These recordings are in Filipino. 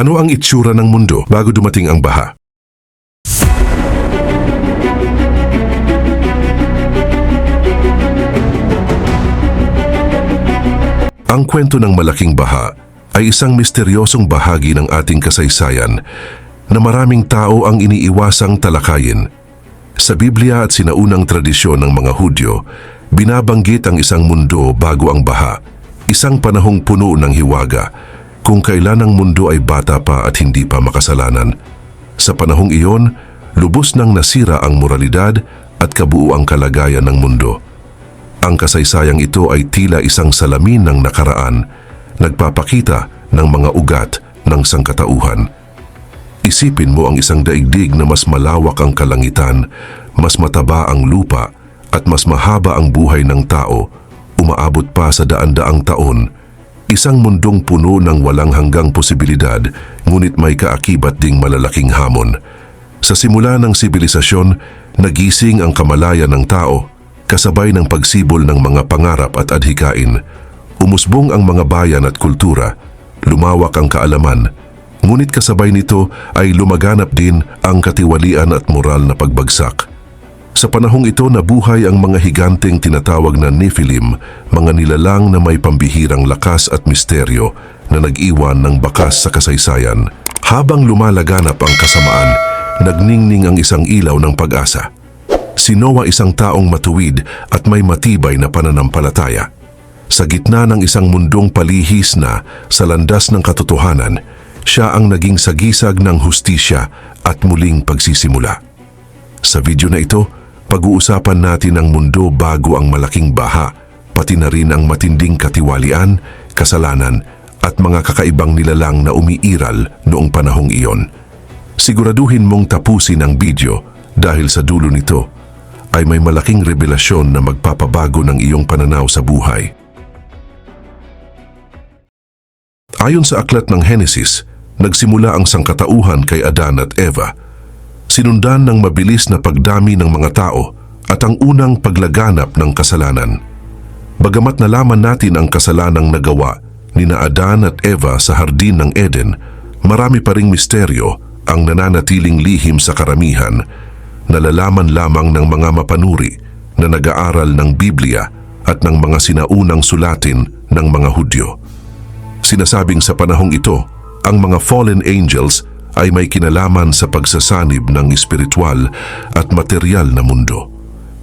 Ano ang itsura ng mundo bago dumating ang baha? Ang kwento ng malaking baha ay isang misteryosong bahagi ng ating kasaysayan na maraming tao ang iniiwasang talakayin. Sa Biblia at sinaunang tradisyon ng mga Hudyo, binabanggit ang isang mundo bago ang baha, isang panahong puno ng hiwaga, kung kailan ang mundo ay bata pa at hindi pa makasalanan. Sa panahong iyon, lubos nang nasira ang moralidad at kabuuang kalagayan ng mundo. Ang kasaysayang ito ay tila isang salamin ng nakaraan, nagpapakita ng mga ugat ng sangkatauhan. Isipin mo ang isang daigdig na mas malawak ang kalangitan, mas mataba ang lupa, at mas mahaba ang buhay ng tao, umaabot pa sa daan-daang taon. Isang mundong puno ng walang hanggang posibilidad, ngunit may kaakibat ding malalaking hamon. Sa simula ng sibilisasyon, nagising ang kamalayan ng tao, kasabay ng pagsibol ng mga pangarap at adhikain. Umusbong ang mga bayan at kultura, lumawak ang kaalaman, ngunit kasabay nito ay lumaganap din ang katiwalian at moral na pagbagsak. Sa panahong ito nabuhay ang mga higanteng tinatawag na Nephilim, mga nilalang na may pambihirang lakas at misteryo na nag-iwan ng bakas sa kasaysayan. Habang lumalaganap ang kasamaan, nagningning ang isang ilaw ng pag-asa. Si Noah isang taong matuwid at may matibay na pananampalataya. Sa gitna ng isang mundong palihis na sa landas ng katotohanan, siya ang naging sagisag ng hustisya at muling pagsisimula. Sa video na ito, pag-uusapan natin ang mundo bago ang malaking baha, pati na rin ang matinding katiwalian, kasalanan at mga kakaibang nilalang na umiiral noong panahong iyon. Siguraduhin mong tapusin ang video dahil sa dulo nito ay may malaking revelasyon na magpapabago ng iyong pananaw sa buhay. Ayon sa aklat ng Henesis, nagsimula ang sangkatauhan kay Adan at Eva. Sinundan ng mabilis na pagdami ng mga tao at ang unang paglaganap ng kasalanan. Bagamat nalaman natin ang kasalanang nagawa ni na Adan at Eva sa hardin ng Eden, marami pa ring misteryo ang nananatiling lihim sa karamihan nalalaman lamang ng mga mapanuri na nag-aaral ng Biblia at ng mga sinaunang sulatin ng mga Hudyo. Sinasabing sa panahong ito, ang mga fallen angels ay may kinalaman sa pagsasanib ng espiritual at material na mundo.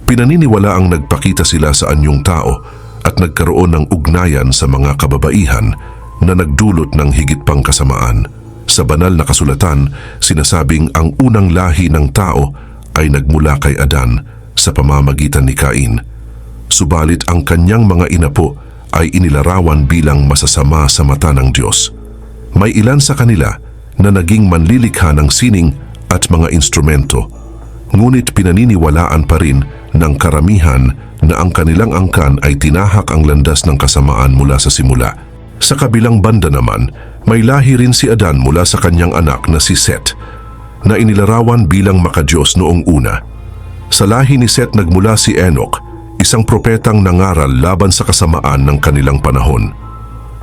Pinaniniwala ang nagpakita sila sa anyong tao at nagkaroon ng ugnayan sa mga kababaihan na nagdulot ng higit pang kasamaan. Sa banal na kasulatan, sinasabing ang unang lahi ng tao ay nagmula kay Adan sa pamamagitan ni Cain. Subalit ang kanyang mga inapo ay inilarawan bilang masasama sa mata ng Diyos. May ilan sa kanila na naging manlilikha ng sining at mga instrumento, ngunit pinaniniwalaan pa rin ng karamihan na ang kanilang angkan ay tinahak ang landas ng kasamaan mula sa simula. Sa kabilang banda naman, may lahi rin si Adan mula sa kanyang anak na si Seth, na inilarawan bilang makadiyos noong una. Sa lahi ni Seth nagmula si Enoch, isang propetang nangaral laban sa kasamaan ng kanilang panahon.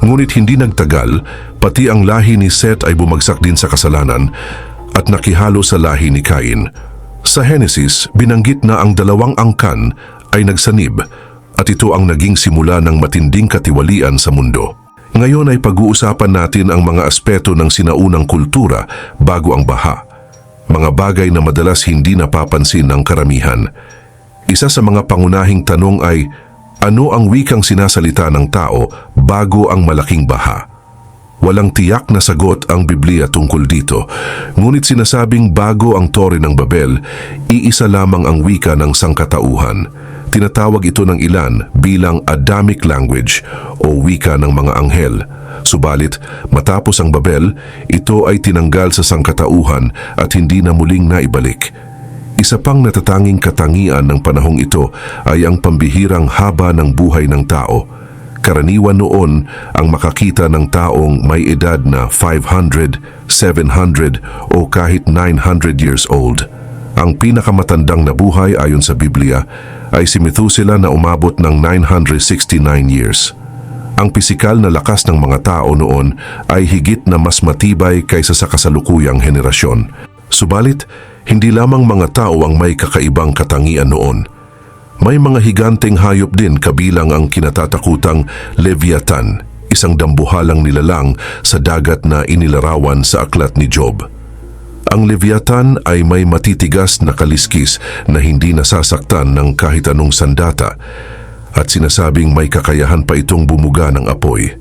Ngunit hindi nagtagal, pati ang lahi ni Seth ay bumagsak din sa kasalanan at nakihalo sa lahi ni Cain. Sa Genesis, binanggit na ang dalawang angkan ay nagsanib at ito ang naging simula ng matinding katiwalian sa mundo. Ngayon ay pag-uusapan natin ang mga aspeto ng sinaunang kultura bago ang baha mga bagay na madalas hindi napapansin ng karamihan. Isa sa mga pangunahing tanong ay, ano ang wikang sinasalita ng tao bago ang malaking baha? Walang tiyak na sagot ang Biblia tungkol dito, ngunit sinasabing bago ang Tore ng Babel, iisa lamang ang wika ng sangkatauhan. Tinatawag ito ng ilan bilang Adamic language o wika ng mga anghel. Subalit, matapos ang Babel, ito ay tinanggal sa sangkatauhan at hindi na muling naibalik. Isa pang natatanging katangian ng panahong ito ay ang pambihirang haba ng buhay ng tao. Karaniwan noon ang makakita ng taong may edad na 500, 700 o kahit 900 years old. Ang pinakamatandang nabuhay ayon sa Biblia ay si Methuselah na umabot ng 969 years. Ang pisikal na lakas ng mga tao noon ay higit na mas matibay kaysa sa kasalukuyang henerasyon. Subalit, hindi lamang mga tao ang may kakaibang katangian noon. May mga higanteng hayop din kabilang ang kinatatakutang Leviathan, isang dambuhalang nilalang sa dagat na inilarawan sa aklat ni Job. Ang Leviathan ay may matitigas na kaliskis na hindi nasasaktan ng kahit anong sandata at sinasabing may kakayahan pa itong bumuga ng apoy.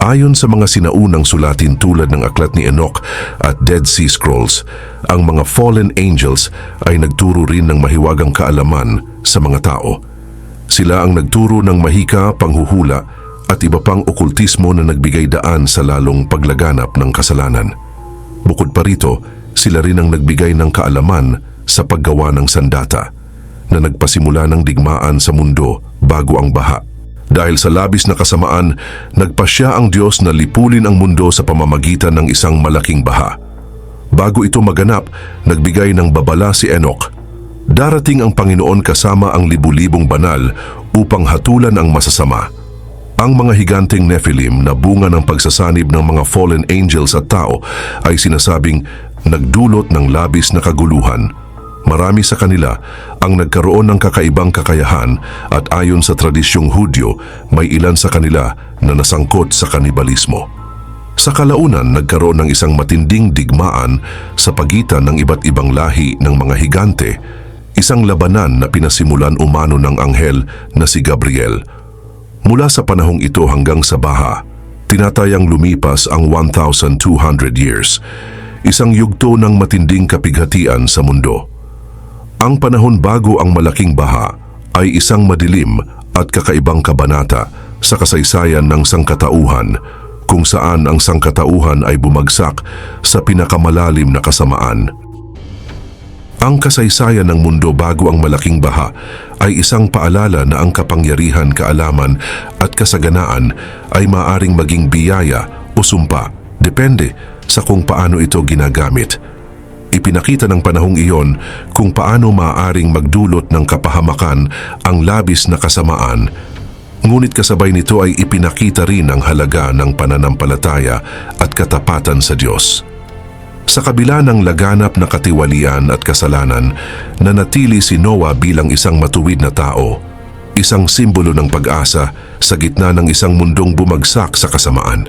Ayon sa mga sinaunang sulatin tulad ng aklat ni Enoch at Dead Sea Scrolls, ang mga fallen angels ay nagturo rin ng mahiwagang kaalaman sa mga tao. Sila ang nagturo ng mahika, panghuhula at iba pang okultismo na nagbigay daan sa lalong paglaganap ng kasalanan. Bukod pa rito, sila rin ang nagbigay ng kaalaman sa paggawa ng sandata na nagpasimula ng digmaan sa mundo bago ang baha. Dahil sa labis na kasamaan, nagpasya ang Diyos na lipulin ang mundo sa pamamagitan ng isang malaking baha. Bago ito maganap, nagbigay ng babala si Enoch. Darating ang Panginoon kasama ang libu-libong banal upang hatulan ang masasama. Ang mga higanteng Nephilim na bunga ng pagsasanib ng mga fallen angels at tao ay sinasabing nagdulot ng labis na kaguluhan. Marami sa kanila ang nagkaroon ng kakaibang kakayahan at ayon sa tradisyong Hudyo, may ilan sa kanila na nasangkot sa kanibalismo. Sa kalaunan, nagkaroon ng isang matinding digmaan sa pagitan ng iba't ibang lahi ng mga higante, isang labanan na pinasimulan umano ng anghel na si Gabriel. Mula sa panahong ito hanggang sa baha, tinatayang lumipas ang 1,200 years, isang yugto ng matinding kapighatian sa mundo. Ang panahon bago ang malaking baha ay isang madilim at kakaibang kabanata sa kasaysayan ng sangkatauhan kung saan ang sangkatauhan ay bumagsak sa pinakamalalim na kasamaan. Ang kasaysayan ng mundo bago ang malaking baha ay isang paalala na ang kapangyarihan, kaalaman at kasaganaan ay maaring maging biyaya o sumpa, depende sa kung paano ito ginagamit. Ipinakita ng panahong iyon kung paano maaaring magdulot ng kapahamakan ang labis na kasamaan. Ngunit kasabay nito ay ipinakita rin ang halaga ng pananampalataya at katapatan sa Diyos. Sa kabila ng laganap na katiwalian at kasalanan, nanatili si Noah bilang isang matuwid na tao, isang simbolo ng pag-asa sa gitna ng isang mundong bumagsak sa kasamaan.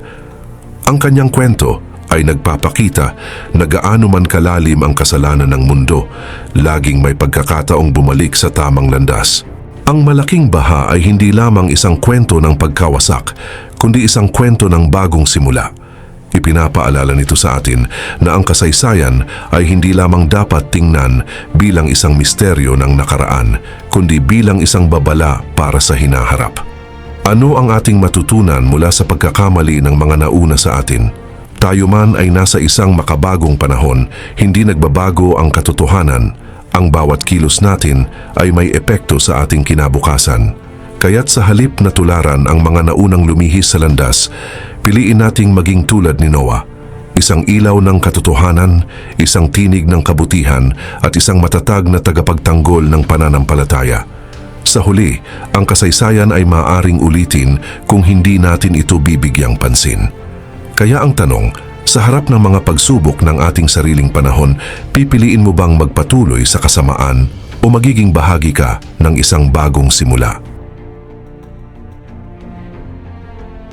Ang kanyang kwento ay nagpapakita na gaano man kalalim ang kasalanan ng mundo, laging may pagkakataong bumalik sa tamang landas. Ang malaking baha ay hindi lamang isang kwento ng pagkawasak, kundi isang kwento ng bagong simula. Ipinapaalala nito sa atin na ang kasaysayan ay hindi lamang dapat tingnan bilang isang misteryo ng nakaraan, kundi bilang isang babala para sa hinaharap. Ano ang ating matutunan mula sa pagkakamali ng mga nauna sa atin? Tayo man ay nasa isang makabagong panahon, hindi nagbabago ang katotohanan. Ang bawat kilos natin ay may epekto sa ating kinabukasan. Kaya't sa halip na tularan ang mga naunang lumihis sa landas, piliin nating maging tulad ni Noah. Isang ilaw ng katotohanan, isang tinig ng kabutihan at isang matatag na tagapagtanggol ng pananampalataya. Sa huli, ang kasaysayan ay maaring ulitin kung hindi natin ito bibigyang pansin. Kaya ang tanong, sa harap ng mga pagsubok ng ating sariling panahon, pipiliin mo bang magpatuloy sa kasamaan o magiging bahagi ka ng isang bagong simula?